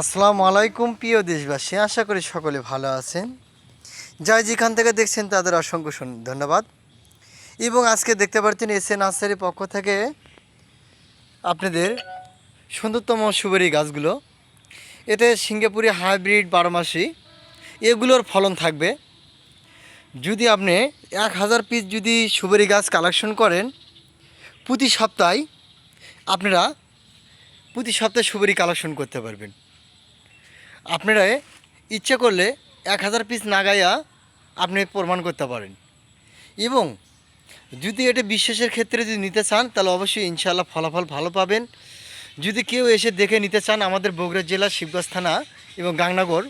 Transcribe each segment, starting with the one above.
আসসালামু আলাইকুম, প্রিয় দেশবাসী। আশা করি সকলে ভালো আছেন। যাই যেখান থেকে দেখছেন তাদের অসংখ্য ধন্যবাদ। এবং আজকে দেখতে পাচ্ছেন এস এ নার্সারির পক্ষ থেকে আপনাদের সুন্দরতম সুবেরি গাছগুলো। এতে সিঙ্গাপুরি হাইব্রিড বারোমাসি, এগুলোর ফলন থাকবে। যদি আপনি এক হাজার পিস যদি সুবেরি গাছ কালেকশন করেন, প্রতি সপ্তাহে আপনারা প্রতি সপ্তাহে সুবেরি কালেকশন করতে পারবেন। আপনারা ইচ্ছে করলে এক হাজার পিস নাগাইয়া আপনি প্রমাণ করতে পারেন। এবং যদি এটা বিশ্বাসের ক্ষেত্রে যদি নিতে চান, তাহলে অবশ্যই ইনশাআল্লাহ ফলাফল ভালো পাবেন। যদি কেউ এসে দেখে নিতে চান, আমাদের বগুড়া জেলা শিবগঞ্জ থানা এবং গাংনগর,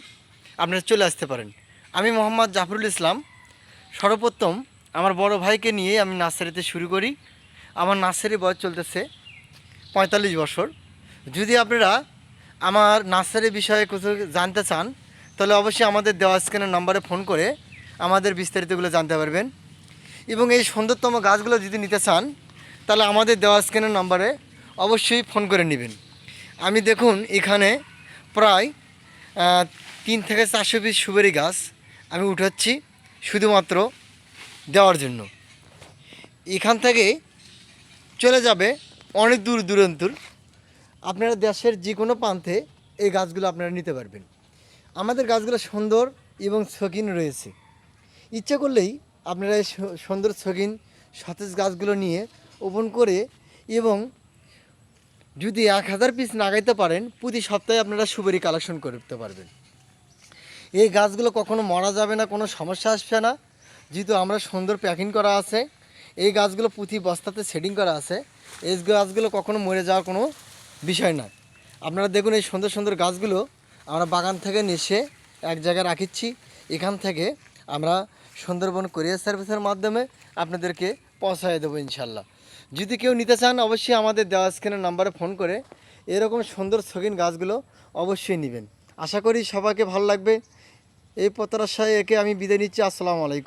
আপনারা চলে আসতে পারেন। আমি মোহাম্মদ জাফরুল ইসলাম, সর্বপ্রথম আমার বড় ভাইকে নিয়ে আমি নার্সারিতে শুরু করি। আমার নার্সারি বয়স চলতেছে পঁয়তাল্লিশ বছর। যদি আপনারা আমার নার্সারি বিষয়ে কিছু জানতে চান, তাহলে অবশ্যই আমাদের দেওয়া স্ক্যানের নাম্বারে ফোন করে আমাদের বিস্তারিতগুলো জানতে পারবেন। এবং এই সুন্দরতম গাছগুলো যদি নিতে চান, তাহলে আমাদের দেওয়া স্ক্যানের নাম্বারে অবশ্যই ফোন করে নেবেন। আমি দেখুন, এখানে প্রায় তিন থেকে চারশো পিস সুবেরি গাছ আমি উঠাচ্ছি শুধুমাত্র দেওয়ার জন্য। এখান থেকে চলে যাবে অনেক দূর দূরান্তর আপনারা দেশের যে কোনো প্রান্তে এই গাছগুলো আপনারা নিতে পারবেন। আমাদের গাছগুলো সুন্দর এবং শৌখিন রয়েছে। ইচ্ছে করলেই আপনারা এই সুন্দর শৌখিন সতেজ গাছগুলো নিয়ে ওপেন করে এবং যদি এক হাজার পিস লাগাইতে পারেন, প্রতি সপ্তাহে আপনারা সুবেরি কালেকশন করতে পারবেন। এই গাছগুলো কখনো মরা যাবে না, কোনো সমস্যা আসবে না। যেহেতু আমরা সুন্দর প্যাকিং করা আছে, এই গাছগুলো পুঁথি বস্তাতে শেডিং করা আছে। এই গাছগুলো কখনো মরে যাওয়ার কোনো বিষয় না আপনারা দেখুন এই সুন্দর সুন্দর গাছগুলো আমরা বাগান থেকে নেশে এক জায়গায় রাখিচ্ছি। এখান থেকে আমরা সুন্দরবন কোরিয়ার সার্ভিসের মাধ্যমে আপনাদেরকে পৌঁছায় দেবো ইনশাল্লাহ যদি কেউ নিতে চান, অবশ্যই আমাদের দেওয়া স্ক্রিনের নাম্বারে ফোন করে এরকম সুন্দর শৌখিন গাছগুলো অবশ্যই নেবেন। আশা করি সবাইকে ভালো লাগবে। এই প্রত্যাশায় একে আমি বিদায় নিচ্ছি। আসসালামু আলাইকুম।